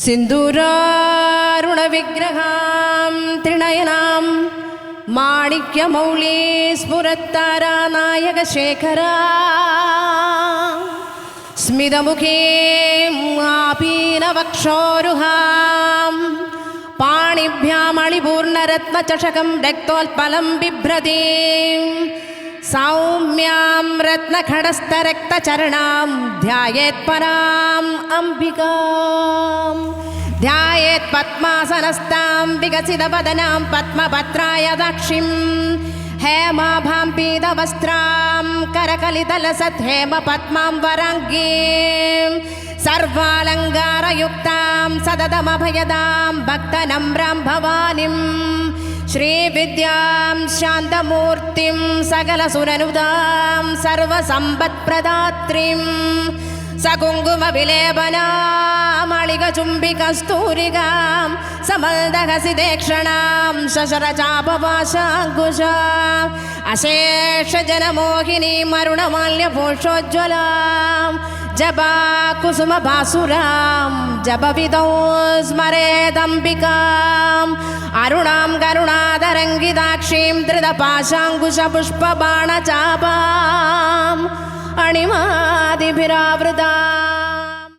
സിന്ദൂരാരുണവിഗ്രഹാം ത്രിണയനാം മാണിക്യമൗളീ സ്ഫുരത്താരാ നായകശേഖരാ സ്മിതമുഖേ ആപീനവക്ഷോരുഹാം. പാണിഭ്യാമളിപൂർണരത്നചഷകം രക്തോൽപലം ബിഭ്രതീം. सौम्यां रत्नखडस्तरक्तचरणां ध्यायेत्पराम् अम्बिकां ध्यायेत् पद्मासनस्तां विकसितवदनां पद्मपत्राय दक्षिं। हेमाभां पीतवस्त्रां करकलितलसत् हेमपद्मां वराङ्गीं। सर्वालङ्कारयुक्तां सततमभयदां भक्तनम्रां भवानीम्। श्रीविद्यां शान्तमूर्तिं सकलसुरनुदां सर्वसम्पत्प्रदात्रीं सकुङ्कुमविलेपनामलिकचुम्बिकस्तूरिकां समल्दहसिदेक्षणां शशरचापवाशाङ्कुशा अशेषजनमोहिनीम् अरुणमाल्यभूषोज्ज्वलां जपा कुसुमभासुराम् ജപവിദോ സ്മരേദംബികാം അരുണാം കരുണാതരംഗിതാക്ഷീം ധൃതപാശാങ്കുശപുഷ്പബാണചാപാം അണിമാതിഭിരാവൃതാം.